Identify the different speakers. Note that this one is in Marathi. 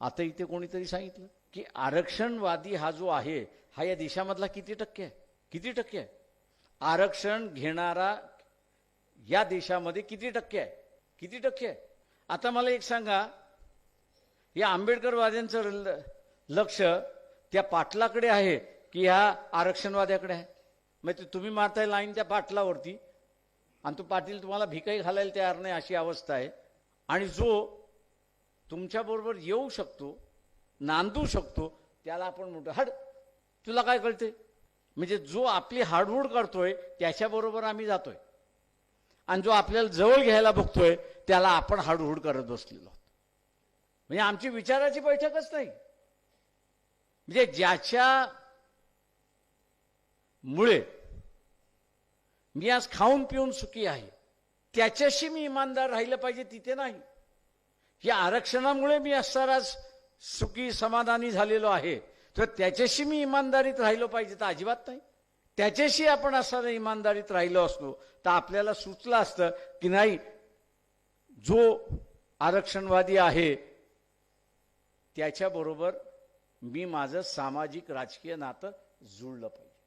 Speaker 1: आता इथे कोणीतरी सांगितलं की आरक्षणवादी हा जो आहे हा या देशामधला किती टक्के आहे? किती टक्के आहे? आरक्षण घेणारा या देशामध्ये किती टक्के आहे? किती टक्के आहे? आता मला एक सांगा या आंबेडकरवाद्यांचं ल- लक्ष त्या पाटलाकडे आहे की ह्या आरक्षणवाद्याकडे आहे? मग ते तुम्ही मारताय लाईन त्या पाटलावरती आणि तो पाटील तुम्हाला भिकाही घालायला तयार नाही अशी अवस्था आहे. आणि जो तुमच्याबरोबर येऊ शकतो नांदू शकतो त्याला आपण म्हणतो हड तुला काय कळते? म्हणजे जो आपली हाडहूड करतोय त्याच्याबरोबर आम्ही जातोय. आणि जो आपल्याला जवळ घ्यायला बघतोय त्याला आपण हाडहूड करत बसलेलो आहोत. म्हणजे आमची विचाराची बैठकच नाही. म्हणजे ज्याच्या मुळे मी आज खाऊन पिऊन सुखी आहे त्याच्याशी मी इमानदार राहिलं पाहिजे तिथे नाही. या आरक्षणामुळे मी असणार आज सुखी समाधानी झालेलो आहे. तर त्याच्याशी मी इमानदारीत राहिलो पाहिजे तर अजिबात नाही. त्याच्याशी आपण असणार इमानदारीत राहिलो असतो तर आपल्याला सुचलं असतं की नाही जो आरक्षणवादी आहे त्याच्याबरोबर मी माझं सामाजिक राजकीय नातं जुळलं पाहिजे.